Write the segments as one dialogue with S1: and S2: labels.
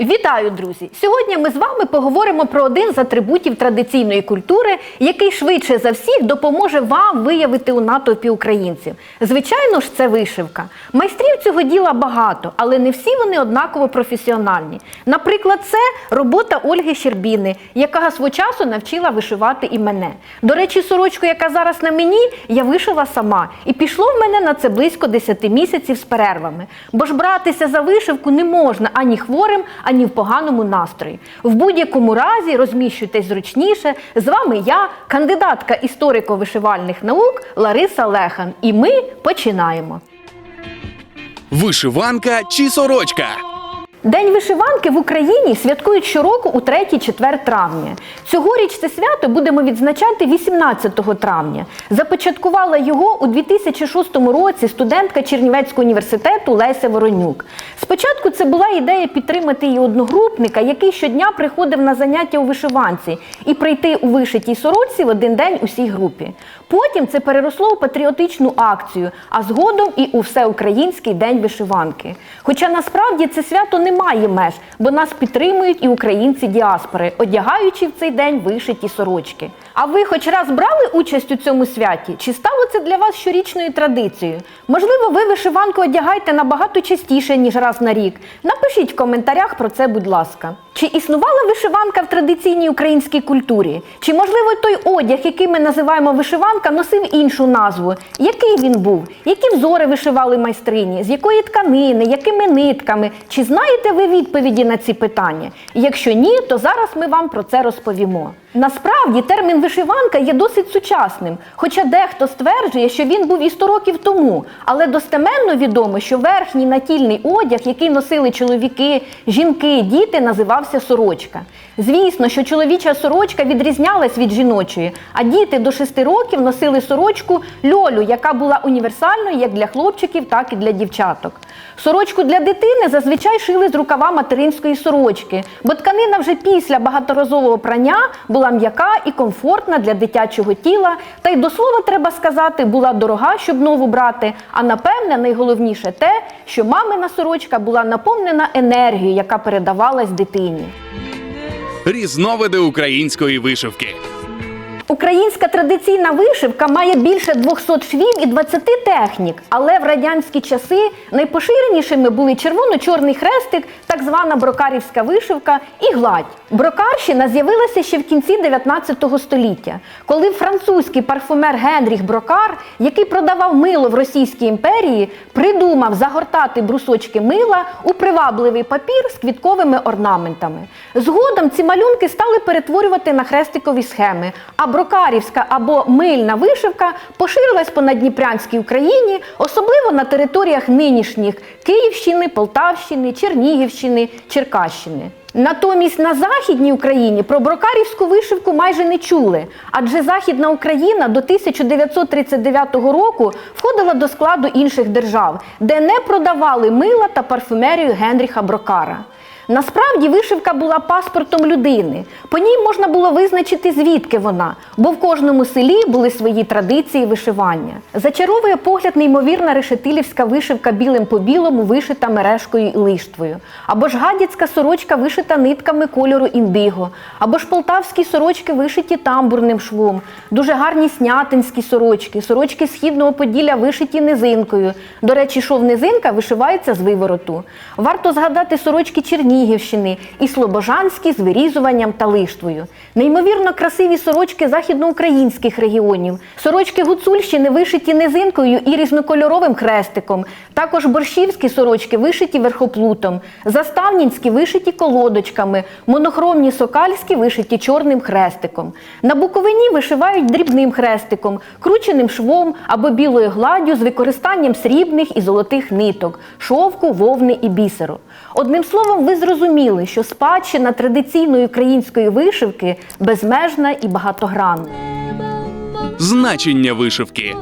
S1: Вітаю, друзі! Сьогодні ми з вами поговоримо про один з атрибутів традиційної культури, який швидше за всіх допоможе вам виявити у натовпі українців. Звичайно ж, це вишивка. Майстрів цього діла багато, але не всі вони однаково професіональні. Наприклад, це робота Ольги Щербіни, яка свого часу навчила вишивати і мене. До речі, сорочку, яка зараз на мені, я вишила сама, і пішло в мене на це близько 10 місяців з перервами. Бо ж братися за вишивку не можна ані хворим, ані в поганому настрої. В будь-якому разі розміщуйтесь зручніше. З вами я, кандидатка історико-вишивальних наук Лариса Лехан. І ми починаємо.
S2: Вишиванка чи сорочка?
S1: День вишиванки в Україні святкують щороку у 3-4 травня. Цьогоріч це свято будемо відзначати 18 травня. Започаткувала його у 2006 році студентка Чернівецького університету Леся Воронюк. Спочатку це була ідея підтримати її одногрупника, який щодня приходив на заняття у вишиванці, і прийти у вишитій сорочці в один день усій групі. Потім це переросло у патріотичну акцію, а згодом і у всеукраїнський день вишиванки. Хоча насправді це свято не має меж, бо нас підтримують і українці діаспори, одягаючи в цей день вишиті сорочки. А ви хоч раз брали участь у цьому святі? Чи стало це для вас щорічною традицією? Можливо, ви вишиванку одягаєте набагато частіше, ніж раз на рік. Напишіть в коментарях про це, будь ласка. Чи існувала вишиванка в традиційній українській культурі? Чи можливо той одяг, який ми називаємо вишиванка, носив іншу назву? Який він був? Які взори вишивали майстрині? З якої тканини, якими нитками? Чи знаєте ви відповіді на ці питання? Якщо ні, то зараз ми вам про це розповімо. Насправді термін вишиванка є досить сучасним, хоча дехто стверджує, що він був і 100 років тому. Але достеменно відомо, що верхній натільний одяг, який носили чоловіки, жінки, діти, називався сорочка. Звісно, що чоловіча сорочка відрізнялась від жіночої, а діти до 6 років носили сорочку льолю, яка була універсальною як для хлопчиків, так і для дівчаток. Сорочку для дитини зазвичай шили з рукава материнської сорочки, бо тканина вже після багаторазового прання була м'яка і комфортна для дитячого тіла. Та й до слова треба сказати, була дорога, щоб нову брати. А напевне, найголовніше те, що мамина сорочка була наповнена енергією, яка передавалась дитині.
S2: Різновиди української вишивки.
S1: Українська традиційна вишивка має більше 200 швів і 20 технік, але в радянські часи найпоширенішими були червоно-чорний хрестик, так звана брокарівська вишивка і гладь. Брокарщина з'явилася ще в кінці 19 століття, коли французький парфумер Генріх Брокар, який продавав мило в Російській імперії, придумав загортати брусочки мила у привабливий папір з квітковими орнаментами. Згодом ці малюнки стали перетворювати на хрестикові схеми. А брокарівська або мильна вишивка поширилась по Надніпрянській Україні, особливо на територіях нинішніх Київщини, Полтавщини, Чернігівщини, Черкащини. Натомість на Західній Україні про брокарівську вишивку майже не чули, адже Західна Україна до 1939 року входила до складу інших держав, де не продавали мила та парфюмерію Генріха Брокара. Насправді вишивка була паспортом людини. По ній можна було визначити, звідки вона, бо в кожному селі були свої традиції вишивання. Зачаровує погляд неймовірна решетилівська вишивка білим по білому, вишита мережкою і лиштвою, або ж гадяцька сорочка вишита нитками кольору індиго, або ж полтавські сорочки вишиті тамбурним швом, дуже гарні снятинські сорочки, сорочки східного поділля вишиті низинкою. До речі, шов низинка вишивається з вивороту. Варто згадати сорочки Чернігівщини і слобожанські з вирізуванням та лиштвою. Неймовірно красиві сорочки західноукраїнських регіонів, сорочки Гуцульщини вишиті низинкою і різнокольоровим хрестиком. Також борщівські сорочки вишиті верхоплутом, заставнінські вишиті колодочками, монохромні сокальські вишиті чорним хрестиком. На Буковині вишивають дрібним хрестиком, крученим швом або білою гладдю з використанням срібних і золотих ниток, шовку, вовни і бісеру. Одним словом, ви зрозуміли, що спадщина традиційної української вишивки безмежна і багатогранна.
S2: Значення вишивки.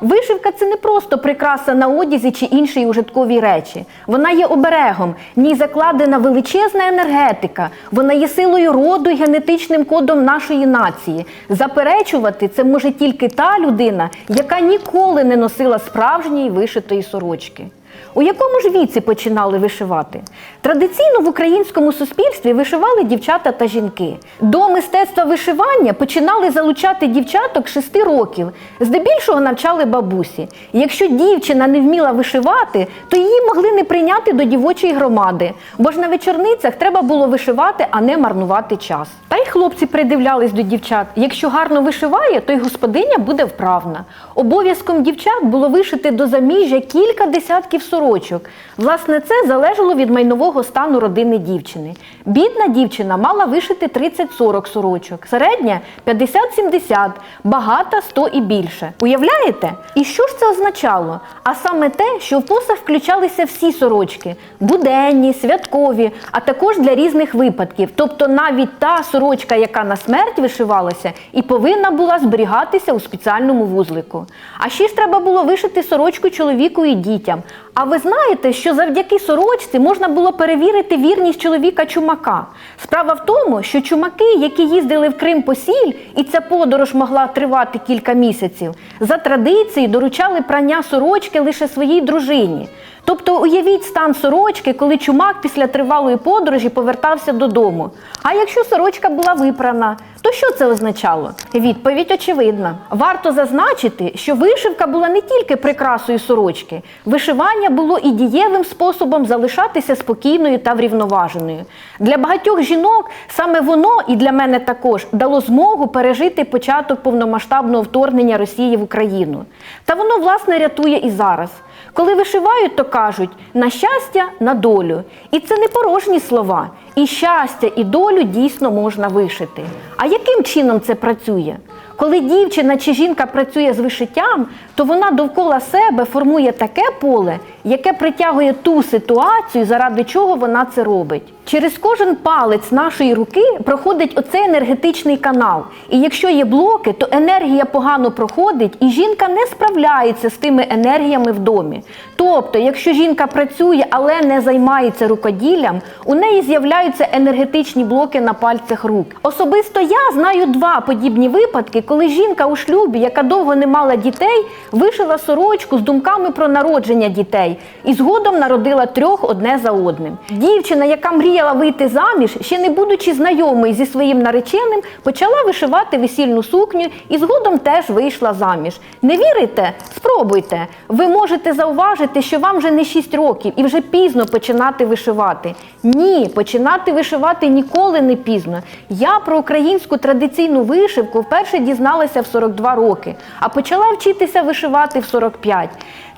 S1: Вишивка це не просто прикраса на одязі чи іншій ужитковій речі. Вона є оберегом, в ній закладена величезна енергетика. Вона є силою роду і генетичним кодом нашої нації. Заперечувати це може тільки та людина, яка ніколи не носила справжньої вишитої сорочки. У якому ж віці починали вишивати? Традиційно в українському суспільстві вишивали дівчата та жінки. До мистецтва вишивання починали залучати дівчаток 6 років. Здебільшого навчали бабусі. Якщо дівчина не вміла вишивати, то її могли не прийняти до дівочої громади, бо ж на вечорницях треба було вишивати, а не марнувати час. Та й хлопці придивлялись до дівчат. Якщо гарно вишиває, то й господиня буде вправна. Обов'язком дівчат було вишити до заміжжя кілька десятків сорочок. Власне, це залежало від майнового стану родини дівчини. Бідна дівчина мала вишити 30-40 сорочок, середня 50-70, багата 100 і більше. Уявляєте? І що ж це означало? А саме те, що в посаг включалися всі сорочки буденні, святкові, а також для різних випадків. Тобто навіть та сорочка, яка на смерть вишивалася, і повинна була зберігатися у спеціальному вузлику. А ще ж треба було вишити сорочку чоловіку і дітям. А ви знаєте, що завдяки сорочці можна було перевірити вірність чоловіка чумака? Справа в тому, що чумаки, які їздили в Крим по сіль, і ця подорож могла тривати кілька місяців, за традицією доручали прання сорочки лише своїй дружині. Тобто уявіть стан сорочки, коли чумак після тривалої подорожі повертався додому. А якщо сорочка була випрана, що це означало? Відповідь очевидна. Варто зазначити, що вишивка була не тільки прикрасою сорочки, вишивання було і дієвим способом залишатися спокійною та врівноваженою. Для багатьох жінок саме воно і для мене також дало змогу пережити початок повномасштабного вторгнення Росії в Україну. Та воно власне рятує і зараз. Коли вишивають, то кажуть на щастя, на долю. І це не порожні слова. І щастя, і долю дійсно можна вишити. А яким чином це працює? Коли дівчина чи жінка працює з вишиттям, то вона довкола себе формує таке поле, яке притягує ту ситуацію, заради чого вона це робить. Через кожен палець нашої руки проходить оцей енергетичний канал. І якщо є блоки, то енергія погано проходить, і жінка не справляється з тими енергіями в домі. Тобто, якщо жінка працює, але не займається рукоділлям, у неї з'являються енергетичні блоки на пальцях рук. Особисто я знаю два подібні випадки, коли жінка у шлюбі, яка довго не мала дітей, вишила сорочку з думками про народження дітей і згодом народила трьох одне за одним. Дівчина, яка мріяла вийти заміж, ще не будучи знайомою зі своїм нареченим, почала вишивати весільну сукню і згодом теж вийшла заміж. Не вірите? Спробуйте. Ви можете зауважити, що вам вже не 6 років і вже пізно починати вишивати. Ні, починати вишивати ніколи не пізно. Я про українську традиційну вишивку вперше дізналася в 42 роки, а почала вчитися вишивати в 45.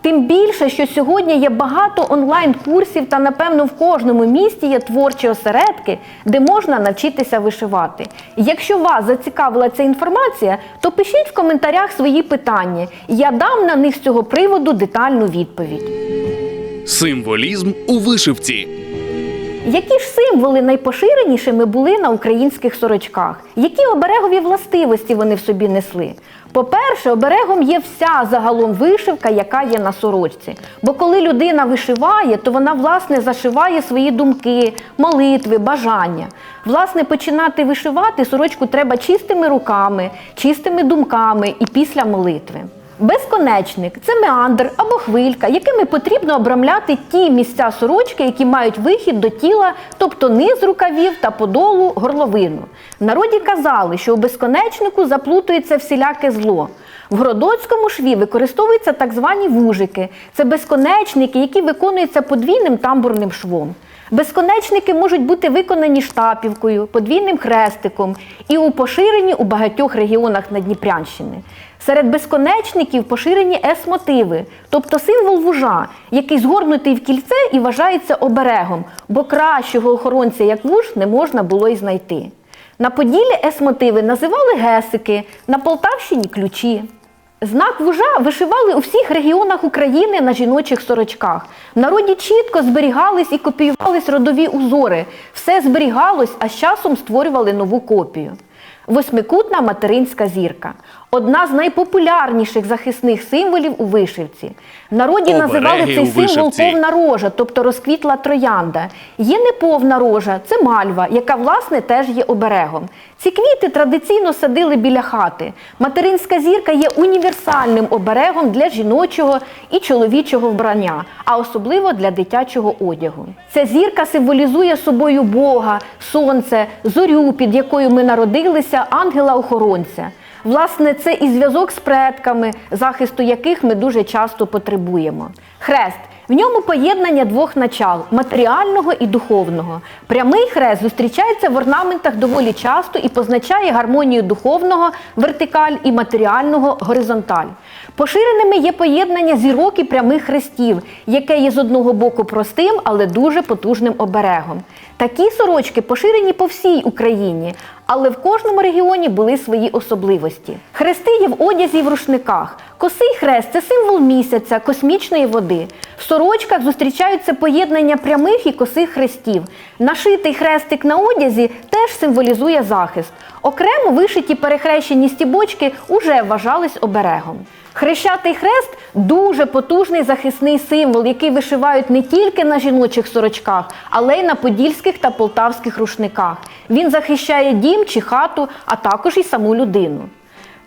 S1: Тим більше, що сьогодні є багато онлайн-курсів, та напевно в кожному місті є творчі осередки, де можна навчитися вишивати. Якщо вас зацікавила ця інформація, то пишіть в коментарях свої питання. Я дам на них з цього приводу детальну відповідь.
S2: Символізм у вишивці.
S1: Які ж символи найпоширенішими були на українських сорочках? Які оберегові властивості вони в собі несли? По-перше, оберегом є вся загалом вишивка, яка є на сорочці. Бо коли людина вишиває, то вона власне зашиває свої думки, молитви, бажання. Власне, починати вишивати сорочку треба чистими руками, чистими думками і після молитви. Безконечник це меандр або хвилька, якими потрібно обрамляти ті місця сорочки, які мають вихід до тіла, тобто низ рукавів та подолу горловину. В народі казали, що у безконечнику заплутується всіляке зло. В Гродоцькому шві використовуються так звані вужики. Це безконечники, які виконуються подвійним тамбурним швом. Безконечники можуть бути виконані штапівкою, подвійним хрестиком і у поширені у багатьох регіонах Надніпрянщини. Серед безконечників поширені С-мотиви, тобто символ вужа, який згорнутий в кільце і вважається оберегом, бо кращого охоронця, як вуж, не можна було й знайти. На Поділлі С-мотиви називали гесики, на Полтавщині ключі. Знак вужа вишивали у всіх регіонах України на жіночих сорочках. В народі чітко зберігались і копіювались родові узори. Все зберігалось, а з часом створювали нову копію. Восьмикутна материнська зірка. Одна з найпопулярніших захисних символів у вишивці. В народі
S2: Обереги
S1: називали цей символ повна рожа, тобто розквітла троянда. Є неповна рожа, це мальва, яка власне теж є оберегом. Ці квіти традиційно садили біля хати. Материнська зірка є універсальним оберегом для жіночого і чоловічого вбрання, а особливо для дитячого одягу. Ця зірка символізує собою Бога, сонце, зорю, під якою ми народилися, ангела-охоронця. Власне, це і зв'язок з предками, захисту яких ми дуже часто потребуємо. Хрест в ньому поєднання двох начал матеріального і духовного. Прямий хрест зустрічається в орнаментах доволі часто і позначає гармонію духовного вертикаль і матеріального горизонталь. Поширеними є поєднання зірок і прямих хрестів, яке є з одного боку простим, але дуже потужним оберегом. Такі сорочки поширені по всій Україні, але в кожному регіоні були свої особливості. Хрести є в одязі в рушниках. Косий хрест це символ місяця, космічної води. В сорочках зустрічаються поєднання прямих і косих хрестів. Нашитий хрестик на одязі теж символізує захист. Окремо вишиті перехрещені стібочки уже вважались оберегом. Хрещатий хрест дуже потужний захисний символ, який вишивають не тільки на жіночих сорочках, але й на подільських та полтавських рушниках. Він захищає дім чи хату, а також і саму людину.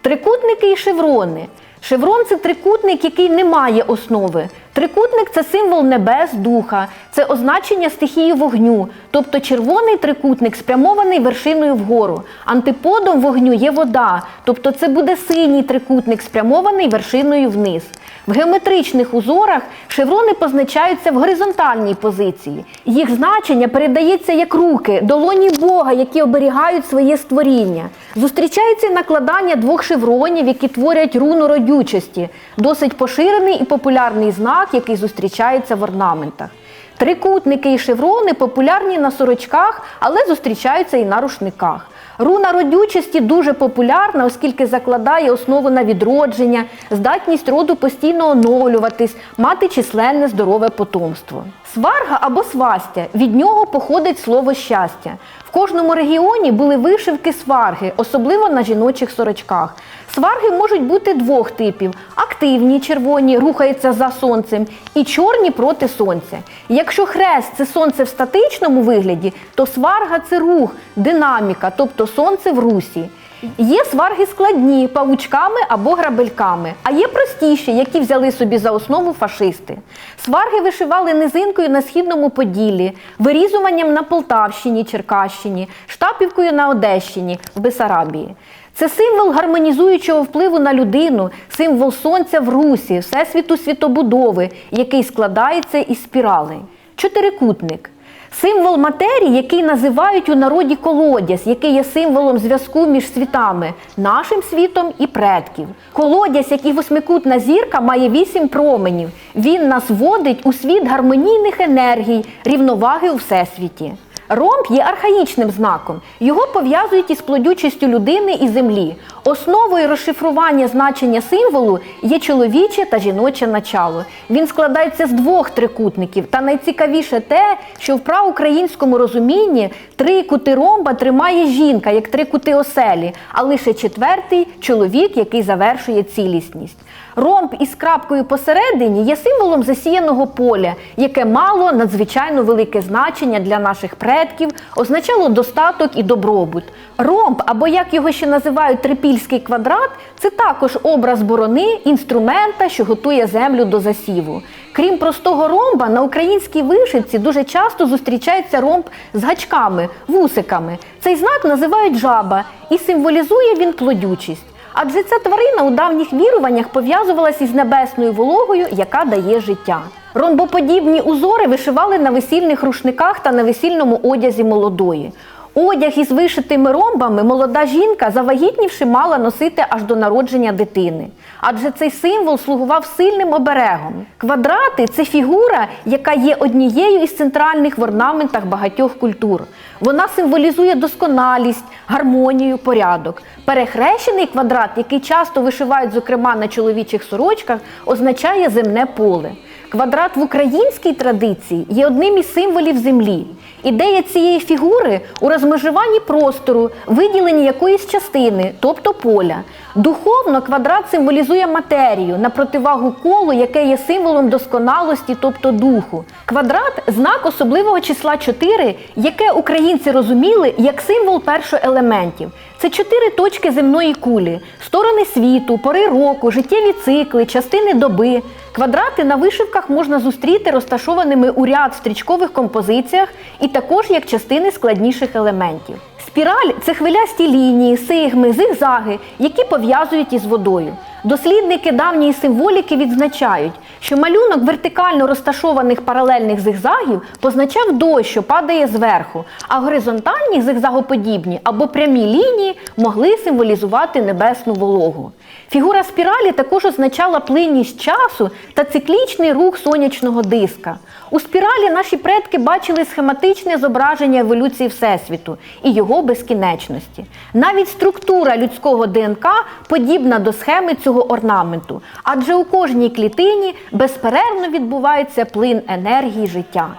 S1: Трикутники і шеврони. Шеврон це трикутник, який не має основи. Трикутник це символ небес, духа, це означення стихії вогню, тобто червоний трикутник спрямований вершиною вгору. Антиподом вогню є вода, тобто це буде синій трикутник, спрямований вершиною вниз. В геометричних узорах шеврони позначаються в горизонтальній позиції. Їх значення передається як руки, долоні Бога, які оберігають своє створіння. Зустрічається накладання двох шевронів, які творять руну родючості, досить поширений і популярний знак, який зустрічається в орнаментах. Трикутники і шеврони популярні на сорочках, але зустрічаються і на рушниках. Руна родючості дуже популярна, оскільки закладає основу на відродження, здатність роду постійно оновлюватись, мати численне здорове потомство. Сварга або свастя від нього походить слово щастя. В кожному регіоні були вишивки сварги, особливо на жіночих сорочках. Сварги можуть бути двох типів: активні червоні, рухаються за сонцем, і чорні проти сонця. Якщо хрест це сонце в статичному вигляді, то сварга це рух, динаміка, тобто сонце в русі. Є сварги складні павучками або грабельками, а є простіші, які взяли собі за основу фашисти. Сварги вишивали низинкою на східному Поділлі, вирізуванням на Полтавщині, Черкащині, штапівкою на Одещині, в Бесарабії. Це символ гармонізуючого впливу на людину, символ сонця в русі, всесвіту світобудови, який складається із спіралей. Чотирикутник. Символ матерії, який називають у народі колодязь, який є символом зв'язку між світами, нашим світом і предків. Колодязь, як і восьмикутна зірка, має вісім променів. Він нас вводить у світ гармонійних енергій, рівноваги у всесвіті. Ромб є архаїчним знаком. Його пов'язують із плодючістю людини і землі. Основою розшифрування значення символу є чоловіче та жіноче начало. Він складається з двох трикутників. Та найцікавіше те, що в праукраїнському розумінні три кути ромба тримає жінка, як три кути оселі, а лише четвертий чоловік, який завершує цілісність. Ромб із крапкою посередині є символом засіяного поля, яке мало надзвичайно велике значення для наших предків, означало достаток і добробут. Ромб, або як його ще називають трипільський квадрат, це також образ борони, інструмента, що готує землю до засіву. Крім простого ромба, на українській вишивці дуже часто зустрічається ромб з гачками, вусиками. Цей знак називають жаба і символізує він плодючість. Адже ця тварина у давніх віруваннях пов'язувалася із небесною вологою, яка дає життя. Ромбоподібні узори вишивали на весільних рушниках та на весільному одязі молодої. Одяг із вишитими ромбами молода жінка, завагітнівши, мала носити аж до народження дитини. Адже цей символ слугував сильним оберегом. Квадрати це фігура, яка є однією із центральних в орнаментах багатьох культур. Вона символізує досконалість, гармонію, порядок. Перехрещений квадрат, який часто вишивають, зокрема на чоловічих сорочках, означає земне поле. Квадрат в українській традиції є одним із символів землі. Ідея цієї фігури у розмежуванні простору, виділенні якоїсь частини, тобто поля. Духовно квадрат символізує матерію на противагу колу, яке є символом досконалості, тобто духу. Квадрат знак особливого числа 4, яке українці розуміли як символ першоелементів. Це чотири точки земної кулі, сторони світу, пори року, життєві цикли, частини доби. Квадрати на вишивках можна зустріти розташованими у ряд стрічкових композиціях і також як частини складніших елементів. Спіраль це хвилясті лінії, сигми, зигзаги, які пов'язують із водою. Дослідники давньої символіки відзначають, що малюнок вертикально розташованих паралельних зигзагів позначав дощ, що падає зверху, а горизонтальні зигзагоподібні або прямі лінії могли символізувати небесну вологу. Фігура спіралі також означала плинність часу та циклічний рух сонячного диска. У спіралі наші предки бачили схематичне зображення еволюції Всесвіту і його безкінечності. Навіть структура людського ДНК подібна до схеми цього орнаменту, адже у кожній клітині безперервно відбувається плин енергії життя.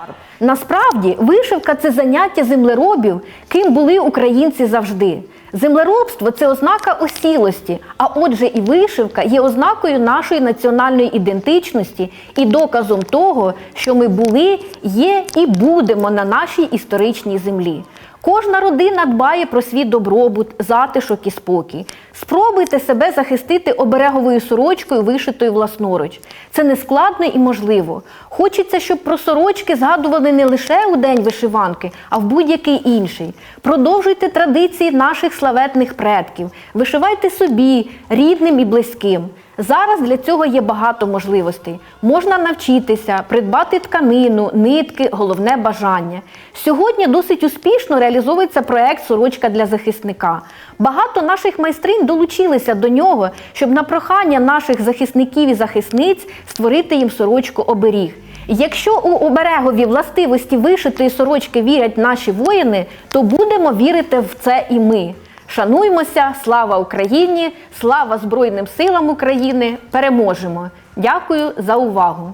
S1: Насправді, вишивка це заняття землеробів, ким були українці завжди. Землеробство це ознака осілості, а отже, і вишивка є ознакою нашої національної ідентичності і доказом того, що ми були, є і будемо на нашій історичній землі. Кожна родина дбає про свій добробут, затишок і спокій. Спробуйте себе захистити обереговою сорочкою, вишитою власноруч. Це нескладно і можливо. Хочеться, щоб про сорочки згадували не лише у день вишиванки, а в будь-який інший. Продовжуйте традиції наших славетних предків, вишивайте собі, рідним і близьким. Зараз для цього є багато можливостей. Можна навчитися, придбати тканину, нитки, головне бажання. Сьогодні досить успішно реалізовується проект Сорочка для захисника. Багато наших майстринь долучилися до нього, щоб на прохання наших захисників і захисниць створити їм сорочку оберіг. Якщо у оберегові властивості вишитої сорочки вірять наші воїни, то будемо вірити в це і ми. Шануймося, слава Україні, слава Збройним силам України! Переможемо! Дякую за увагу!